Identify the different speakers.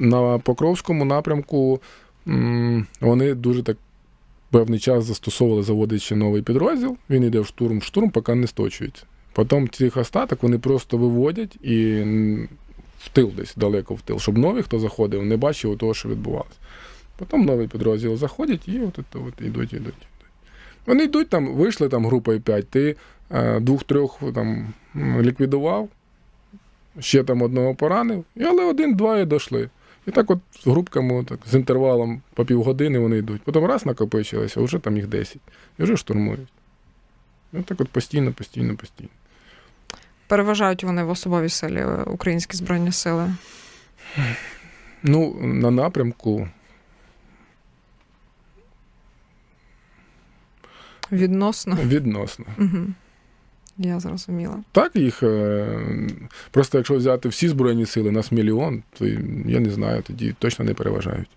Speaker 1: на Покровському напрямку вони дуже так певний час застосовували, заводячи новий підрозділ. Він йде в штурм, в штурм, поки не сточується. Потім цих остаток вони просто виводять і в тил десь далеко в тил, щоб нові, хто заходив, не бачив того, що відбувалося. Потім новий підрозділ заходять і от, от, от ідуть, ідуть. Вони йдуть там, вийшли там групою 5, ти е, двох-трьох там ліквідував, ще там одного поранив, але один-два і дійшли. І так от з групками, так, з інтервалом по півгодини вони йдуть. Потім раз накопичилося, вже там їх 10. І вже штурмують. І от так от постійно, постійно, постійно.
Speaker 2: Переважають вони в особовій силі е, українські збройні сили.
Speaker 1: Ну, на напрямку
Speaker 2: Відносно.
Speaker 1: відносно.
Speaker 2: Угу. Я зрозуміла.
Speaker 1: Так, їх е, просто якщо взяти всі Збройні сили, нас мільйон, то я не знаю, тоді точно не переважають.